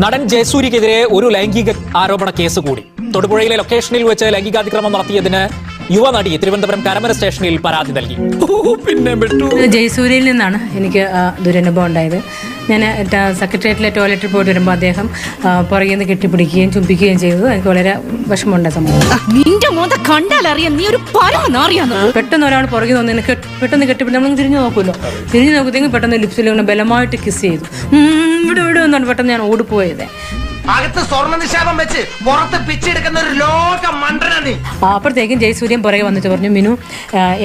നടൻ ജയസൂര്യക്കെതിരെ ഒരു ലൈംഗിക ആരോപണ കേസ് കൂടി. തൊടുപുഴയിലെ ലൊക്കേഷനിൽ വെച്ച് ലൈംഗികാതിക്രമം നടത്തിയതിന് യുവനടി തിരുവനന്തപുരം കരമന സ്റ്റേഷനിൽ പരാതി നൽകി. പിന്നെ ജയസൂരിയിൽ ജയസൂര്യയിൽ നിന്നാണ് എനിക്ക് ദുരനുഭവം ഉണ്ടായത്. ഞാൻ സെക്രട്ടേറിയറ്റിലെ ടോയ്ലറ്റിൽ പോയിട്ട് വരുമ്പോൾ അദ്ദേഹം പുറകിൽ നിന്ന് കെട്ടിപ്പിടിക്കുകയും ചുംബിക്കുകയും ചെയ്തത് എനിക്ക് വളരെ വിഷമമുണ്ട് സംഭവം. നിന്റെ മോന്ത കണ്ടാലറിയാം നീ ഒരു പരമനാറിയാന്ന് പെട്ടെന്ന് ഒരാൾ പുറകിൽ നിന്ന് പെട്ടെന്ന് കെട്ടിപ്പിടി നമ്മൾ തിരിഞ്ഞു നോക്കുമല്ലോ. തിരിഞ്ഞു നോക്കുന്നെങ്കിൽ പെട്ടെന്ന് ലിപ്സിൽ ഇങ്ങനെ ബലമായിട്ട് കിസ് ചെയ്തു. ഇവിടെ ഇവിടെ വന്നാണ് പെട്ടെന്ന് ഞാൻ ഓടിപ്പോയത്. അകത്ത് സ്വർണ നിക്ഷേപം വെച്ച് പുറത്ത് പിച്ചെടുക്കുന്ന ഒരു ലോക മണ്ടന നീ. ആ, അപ്പോഴത്തേക്കും ജയസൂര്യൻ പുറകെ വന്നിട്ട് പറഞ്ഞു മിനു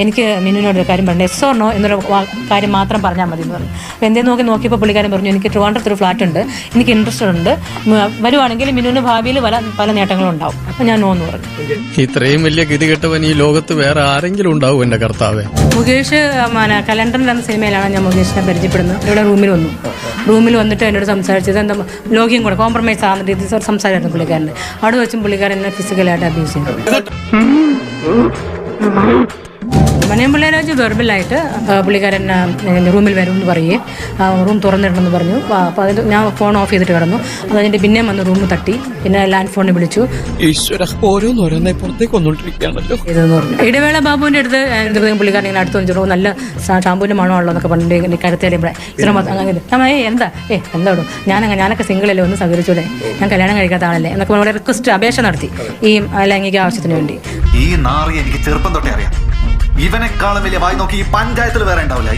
എനിക്ക് മിനുവിനോട് ഒരു കാര്യം പറഞ്ഞു എസ് ഓർണോ എന്നൊരു കാര്യം മാത്രം പറഞ്ഞാൽ മതി എന്ന് പറഞ്ഞു. അപ്പോൾ എന്തേ നോക്കി നോക്കിയപ്പോൾ പുള്ളിക്കാരൻ പറഞ്ഞു എനിക്ക് ട്രിവാൻഡ്രത്ത് ഒരു ഫ്ലാറ്റ് ഉണ്ട് എനിക്ക് ഇൻട്രസ്റ്റ് ഉണ്ട്. വരുവാണെങ്കിൽ മിനുവിന് ഭാവിയിൽ പല പല നേട്ടങ്ങളും ഉണ്ടാവും. അപ്പോൾ ഞാൻ നോ എന്ന് പറഞ്ഞു. ഇത്രയും വലിയ ഗതികെട്ടവൻ ഈ ലോകത്ത് വേറെ ആരെങ്കിലും ഉണ്ടാവും എന്റെ കർത്താവ്. മുകേഷ് കലണ്ടർ കലണ്ടറിൽ എന്ന സിനിമയിലാണ് ഞാൻ മുകേഷിനെ പരിചയപ്പെടുന്നത്. ഇവിടെ റൂമിൽ വന്നു. റൂമിൽ വന്നിട്ട് എന്നോട് സംസാരിച്ചത് എന്താ ലോകിയും കൂടെ കോംപ്രമൈസ് ആവുന്ന രീതിയിൽ സംസാരമായിരുന്നു പുള്ളിക്കാരന്റെ അവിടെ വെച്ചും പുള്ളിക്കാരൻ ഫിസിക്കലായിട്ട് അബ്യൂസ് ചെയ്തു. മനയം പിള്ളേരാജ് വെർബലായിട്ട് പുള്ളിക്കാരൻ റൂമിൽ വരും എന്ന് പറയുകയും റൂം തുറന്നിടണമെന്ന് പറഞ്ഞു. അപ്പോൾ അതിൽ ഞാൻ ഫോൺ ഓഫ് ചെയ്തിട്ട് കിടന്നു. അത് കഴിഞ്ഞിട്ട് പിന്നെയും വന്ന് റൂം തട്ടി. പിന്നെ ലാൻഡ് ഫോണിൽ വിളിച്ചു ഇടവേള ബാബുവിന്റെ അടുത്ത് പുള്ളിക്കാരൻ ഇങ്ങനെ അടുത്ത് വന്നിട്ട് "ഓ, നല്ല ഷാമ്പൂവിന്റെ മണമുള്ളൂ എന്നൊക്കെ പറഞ്ഞിട്ട് ഇവിടെ ഇത്ര മാത്രം അങ്ങനെ ഏ എന്താ? ഏ എന്താ ഇടും ഞാനങ്ങ് ഞാനൊക്കെ സിംഗിളല്ലേ ഒന്ന് സഹകരിച്ചൂടെ? ഞാൻ കല്യാണം കഴിക്കാത്ത ആളല്ലേ? എന്നൊക്കെ വളരെ റിക്വസ്റ്റ് അപേക്ഷ നടത്തി. ഈ ലൈംഗിക ആവശ്യത്തിന് വേണ്ടി. ഈ നാറി എനിക്ക് ചെറുപ്പം തൊട്ടേ അറിയാം. ഇവനെക്കാളും വലിയ വായി നോക്കി ഈ പഞ്ചായത്തിൽ വേറെ ഉണ്ടാവില്ല.